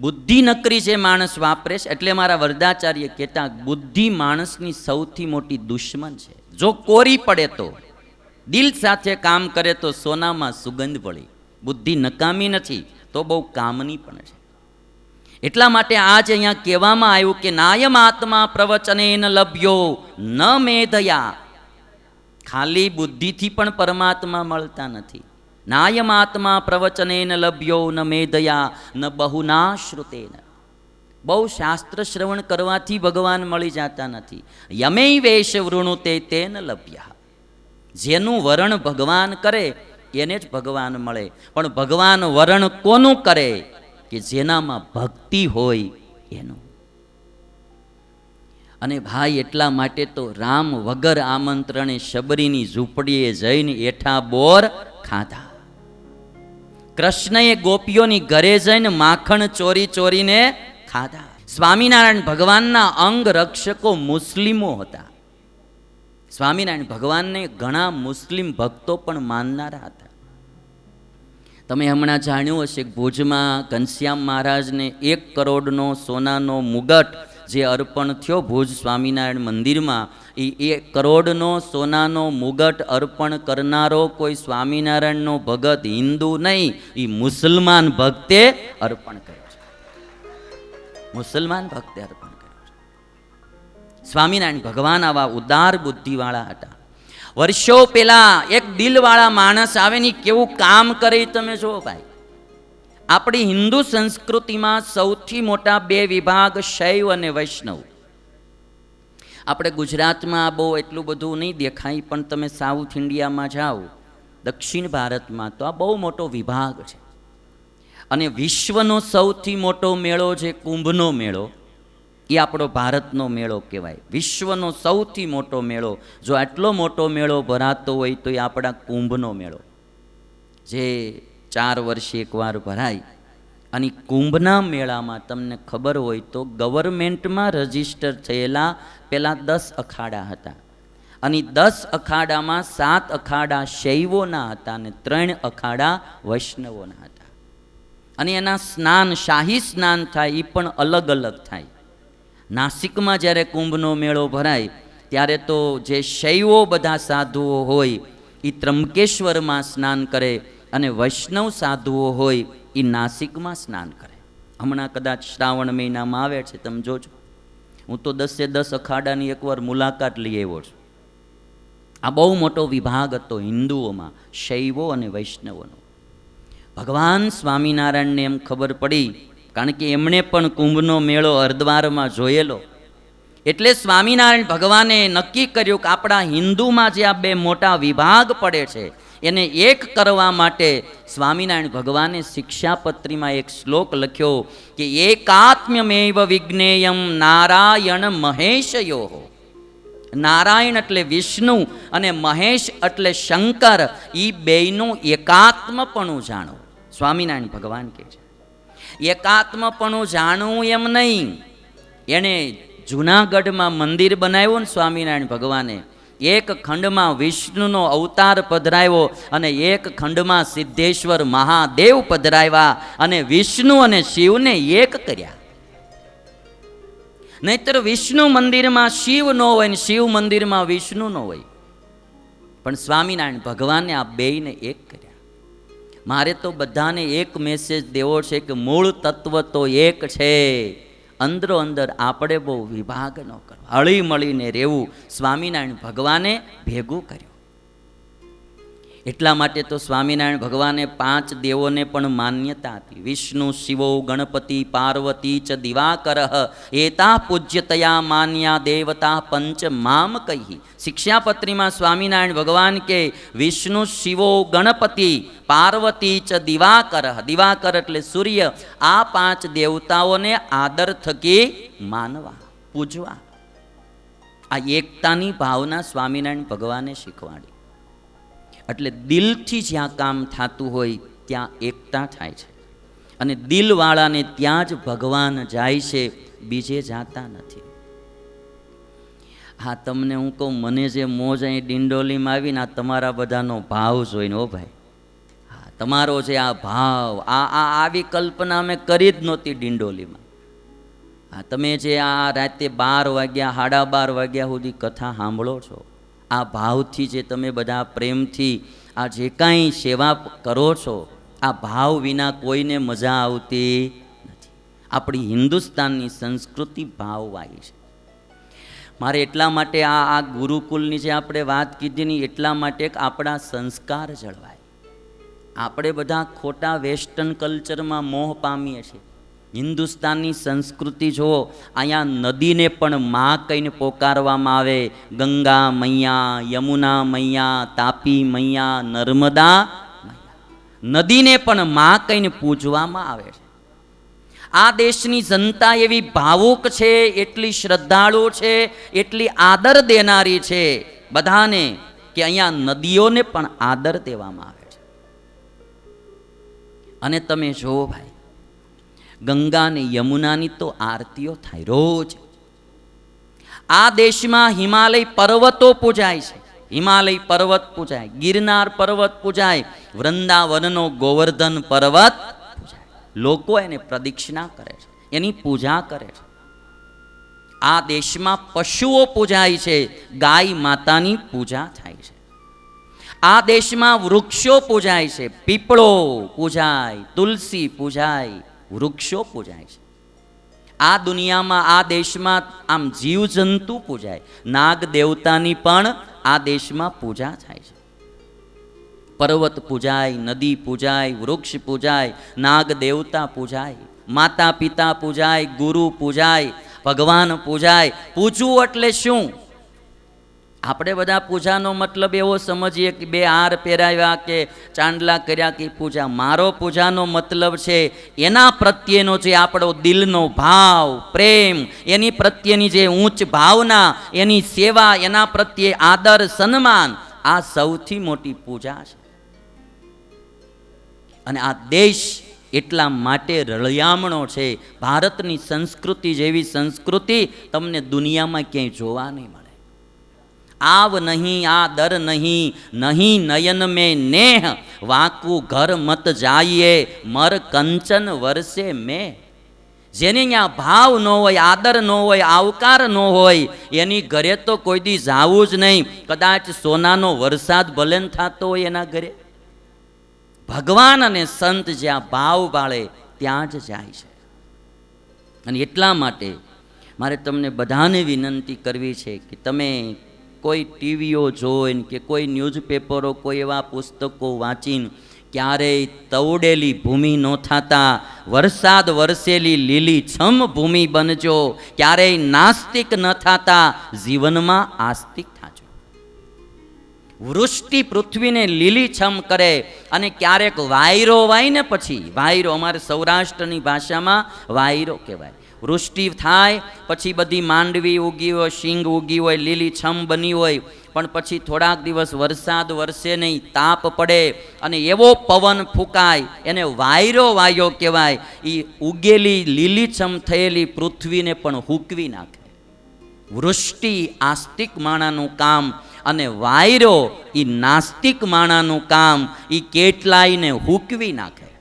બુદ્ધિ નકરી જે માણસ વાપરે છે, એટલે મારા વરદાચાર્ય કહેતા, બુદ્ધિ માણસની સૌથી મોટી દુશ્મન છે. જો કોરી પડે તો, દિલ સાથે કામ કરે તો સોનામાં સુગંધ પડી બુદ્ધિ નકામી નથી, તો બહુ કામની પણ છે. એટલા માટે આજ અહીંયા કહેવામાં આવ્યું કે, નાયમ આત્મા પ્રવચને ન લભ્યો, ન મેધયા ખાલી બુદ્ધિથી પણ પરમાત્મા મળતા નથી. નાયમ પ્રવચનેન લભ્યો ન મેધયા ન બહુના શ્રુતેન બહુ શાસ્ત્ર શ્રવણ કરવાથી ભગવાન મળી જતા નથી યમે વેશ વૃણુતે તેન લભ્યા જેનું વરણ ભગવાન કરે એને જ ભગવાન મળે પણ ભગવાન વરણ કોનું કરે કે જેનામાં ભક્તિ હોય એનું અને ભાઈ એટલા માટે તો રામ વગર આમંત્રણે શબરીની ઝૂંપડીએ જઈને એઠા બોર ખાધા। કૃષ્ણએ ગોપીઓની ઘરે જઈને માખણ ચોરી ચોરીને ખાધા. સ્વામિનારાયણ ભગવાનના અંગ રક્ષકો મુસ્લિમો હતા. સ્વામિનારાયણ ભગવાનને ઘણા મુસ્લિમ ભક્તો પણ માનનારા હતા. તમે હમણાં જાણ્યું હશે ભુજમાં ઘનશ્યામ મહારાજને એક કરોડનો સોનાનો મુગટ જે અર્પણ થયો ભુજ સ્વામિનારાયણ મંદિરમાં એ એ કરોડનો સોનાનો મુગટ અર્પણ કરનારો કોઈ સ્વામિનારાયણનો ભગત હિન્દુ નહીં એ મુસલમાન ભક્તે અર્પણ કર્યો છે. મુસલમાન ભક્તે અર્પણ કર્યો સ્વામિનારાયણ ભગવાન આવા ઉદાર બુદ્ધિવાળા હતા. વર્ષો પહેલા એક દિલવાળા માણસ આવે ને કેવું કામ કરે તમે જુઓ ભાઈ. આપણી હિન્દુ સંસ્કૃતિમાં સૌથી મોટા બે વિભાગ શૈવ અને વૈષ્ણવ. આપણે ગુજરાતમાં બહુ એટલું બધું નહીં દેખાય, પણ તમે સાઉથ ઇન્ડિયામાં જાઓ, દક્ષિણ ભારતમાં તો આ બહુ મોટો વિભાગ છે. અને વિશ્વનો સૌથી મોટો મેળો છે કુંભનો મેળો, એ આપણો ભારતનો મેળો કહેવાય. વિશ્વનો સૌથી મોટો મેળો, જો આટલો મોટો મેળો ભરાતો હોય તો એ આપણા કુંભનો મેળો. જે ચાર વર્ષે એકવાર ભરાય અને કુંભના મેળામાં તમને ખબર હોય તો ગવર્મેન્ટમાં રજિસ્ટર થયેલા પહેલાં દસ અખાડા હતા. અને દસ અખાડામાં સાત અખાડા શૈવોના હતા અને ત્રણ અખાડા વૈષ્ણવોના હતા. અને એના સ્નાન, શાહી સ્નાન થાય એ પણ અલગ અલગ થાય. નાસિકમાં જ્યારે કુંભનો મેળો ભરાય, ત્યારે તો જે શૈવો બધા સાધુઓ હોય એ ત્રંબકેશ્વરમાં સ્નાન કરે અને વૈષ્ણવ સાધુઓ હોય એ નાસિકમાં સ્નાન કરે. હમણાં કદાચ શ્રાવણ મહિનામાં આવે છે, તમે જોજો. હું તો દસે દસ અખાડાની એકવાર મુલાકાત લઈ આવ્યો છું. આ બહુ મોટો વિભાગ હતો હિન્દુઓમાં, શૈવો અને વૈષ્ણવોનો. ભગવાન સ્વામિનારાયણને એમ ખબર પડી, કારણ કે એમણે પણ કુંભનો મેળો હરદ્વારમાં જોયેલો. એટલે સ્વામિનારાયણ ભગવાને નક્કી કર્યું કે આપણા હિન્દુમાં જે આ બે મોટા વિભાગ પડે છે એને એક કરવા માટે સ્વામિનારાયણ ભગવાને શિક્ષાપત્રીમાં એક શ્લોક લખ્યો કે એકાત્મ્યમેવ વિજ્ઞેયમ નારાયણ મહેશયો નારાયણ એટલે વિષ્ણુ અને મહેશ એટલે શંકર. એ બેયનું એકાત્મપણું જાણો. સ્વામિનારાયણ ભગવાન કહે છે. એકાત્મપણું જાણવું એમ નહીં. એણે જૂનાગઢમાં મંદિર બનાવ્યું ને સ્વામિનારાયણ ભગવાને. એક ખંડમાં વિષ્ણુનો અવતાર પધરાવ્યો અને એક ખંડમાં સિદ્ધેશ્વર મહાદેવ પધરાવ્યા અને વિષ્ણુ અને શિવને એક કર્યા. નહીતર વિષ્ણુ મંદિરમાં શિવ ન હોય ને શિવ મંદિરમાં વિષ્ણુ ન હોય. પણ સ્વામિનારાયણ ભગવાને આ બેયને એક કર્યા. મારે તો બધાને એક મેસેજ દેવો છે કે મૂળ તત્વ તો એક છે. અંદરો અંદર આપણે બહુ વિભાગ ન કરો હળી મળીને રહેવું સ્વામિનારાયણ ભગવાને ભેગું કર્યું. એટલા માટે તો સ્વામિનારાયણ ભગવાને પાંચ દેવોને પણ માન્યતા હતી વિષ્ણુ, શિવો, ગણપતિ, પાર્વતી ચ દિવાકર એતા પૂજ્યતયા માન્યા દેવતા પંચ મામ કહી. શિક્ષાપત્રીમાં સ્વામિનારાયણ ભગવાન કે, વિષ્ણુ, શિવો, ગણપતિ પાર્વતી ચ દિવાકર. દિવાકર એટલે સૂર્ય. આ પાંચ દેવતાઓને આદર થકી માનવા, પૂજવા. આ એકતાની ભાવના સ્વામિનારાયણ ભગવાને શીખવાડી. એટલે દિલથી જ્યાં કામ થતું હોય, ત્યાં એકતા થાય છે. અને દિલવાળાને ત્યાં જ ભગવાન જાય છે, બીજે જાતા નથી. હા, તમને હું કહું, મને જે મોજ અહીં ડિંડોલીમાં આવીને આ તમારા બધાનો ભાવ જોઈને, ઓ ભાઈ તમારો જે આ ભાવ, આ આ આવી કલ્પના અમે કરી જ નહોતી ડિંડોલીમાં. આ તમે જે આ રાતે બાર વાગ્યા, સાડા બાર વાગ્યા સુધી કથા સાંભળો છો, આ ભાવથી જે તમે બધા પ્રેમથી આ જે કાંઈ સેવા કરો છો, આ ભાવ વિના કોઈને મજા આવતી નથી. આપણી હિન્દુસ્તાનની સંસ્કૃતિ ભાવવાહી છે. મારે એટલા માટે આ આ ગુરુકુલની જે આપણે વાત કીધી ને એટલા માટે આપણા સંસ્કાર જળવાય. આપણે બધા ખોટા વેસ્ટર્ન કલ્ચરમાં મોહ પામીએ છીએ. હિન્દુસ્તાનની સંસ્કૃતિ જુઓ, અહીંયા નદીને પણ માં કહીને પોકારવામાં આવે. ગંગા મૈયા, યમુના મૈયા, તાપી મૈયા, નર્મદા નદીને પણ માં કહીને પૂજવામાં આવે છે. આ દેશની જનતા એવી ભાવુક છે, એટલી શ્રદ્ધાળુ છે, એટલી આદર દેનારી છે બધાને કે અહીંયા નદીઓને પણ આદર દેવામાં આવે. અને તમે જુઓ ભાઈ, ગંગા અને યમુનાની તો આરતીઓ થાય રોજ. આ દેશમાં હિમાલય પર્વતો પૂજાય છે. હિમાલય પર્વત પૂજાય, ગિરનાર પર્વત પૂજાય, વૃંદાવનનો ગોવર્ધન પર્વત પૂજાય. લોકો એને પ્રદક્ષિણા કરે છે, એની પૂજા કરે છે. આ દેશમાં પશુઓ પૂજાય છે, ગાય માતાની પૂજા થાય છે. આ દેશમાં વૃક્ષો પૂજાય છે, પીપળો પૂજાય, તુલસી પૂજાય, વૃક્ષો પૂજાય છે. આ દુનિયામાં, આ દેશમાં આમ જીવજંતુ પૂજાય. નાગ દેવતાની પણ આ દેશમાં પૂજા થાય છે. પર્વત પૂજાય, નદી પૂજાય, વૃક્ષ પૂજાય, નાગ દેવતા પૂજાય, માતા પિતા પૂજાય, ગુરુ પૂજાય, ભગવાન પૂજાય. પૂજવું એટલે શું? આપણે બધા પૂજાનો મતલબ એવો સમજીએ કે બે હાર પહેરાવ્યા કે ચાંદલા કર્યા કે પૂજા. મારો પૂજાનો મતલબ છે એના પ્રત્યેનો જે આપણો દિલનો ભાવ, પ્રેમ, એની પ્રત્યેની જે ઊંચ ભાવના, એની સેવા, એના પ્રત્યે આદર, સન્માન, આ સૌથી મોટી પૂજા છે. અને આ દેશ એટલા માટે રળિયામણો છે. ભારતની સંસ્કૃતિ જેવી સંસ્કૃતિ તમને દુનિયામાં ક્યાંય જોવા નહીં મળે. આવ નહીં, આ દર નહીં નહીં નયન મેં નેહ, વાંકું ઘર મત જાઈએ, મર કંચન વર્ષે મેં. જેને અહીંયા ભાવ ન હોય, આદર ન હોય, આવકાર ન હોય, એની ઘરે તો કોઈ દી જાવું જ નહીં. કદાચ સોનાનો વરસાદ ભલે થતો હોય એના ઘરે. ભગવાન અને સંત જ્યાં ભાવ વાળે, ત્યાં જ જાય છે. અને એટલા માટે મારે તમને બધાને વિનંતી કરવી છે કે તમે કોઈ ટીવીઓ જોઈને કે કોઈ ન્યૂઝપેપરો, કોઈ એવા પુસ્તકો વાંચીને ક્યારેય તવડેલી ભૂમિ ન થતા. વરસાદ વરસેલી લીલી છમ ભૂમિ બનજો. ક્યારેય નાસ્તિક ન થતા. જીવનમાં આસ્તિક થાજો. વૃષ્ટિ પૃથ્વીને લીલીછમ કરે અને ક્યારેક વાયરો વાય ને પછી, વાયરો અમારે સૌરાષ્ટ્રની ભાષામાં વાયરો કહેવાય. વૃષ્ટિ થાય, પછી બધી માંડવી ઉગી હોય, શીંગ ઉગી હોય લીલીછમ બની હોય, પણ પછી થોડાક દિવસ વરસાદ વરસે નહીં, તાપ પડે, અને એવો પવન ફૂંકાય, એને વાયરો વાયો કહેવાય એ ઉગેલી લીલીછમ થયેલી પૃથ્વીને પણ હૂકવી નાખે. વૃષ્ટિ આસ્તિક માણાનું કામ, અને વાયરો એ નાસ્તિક માણાનું કામ એ કેટલાયને હૂકવી નાખે.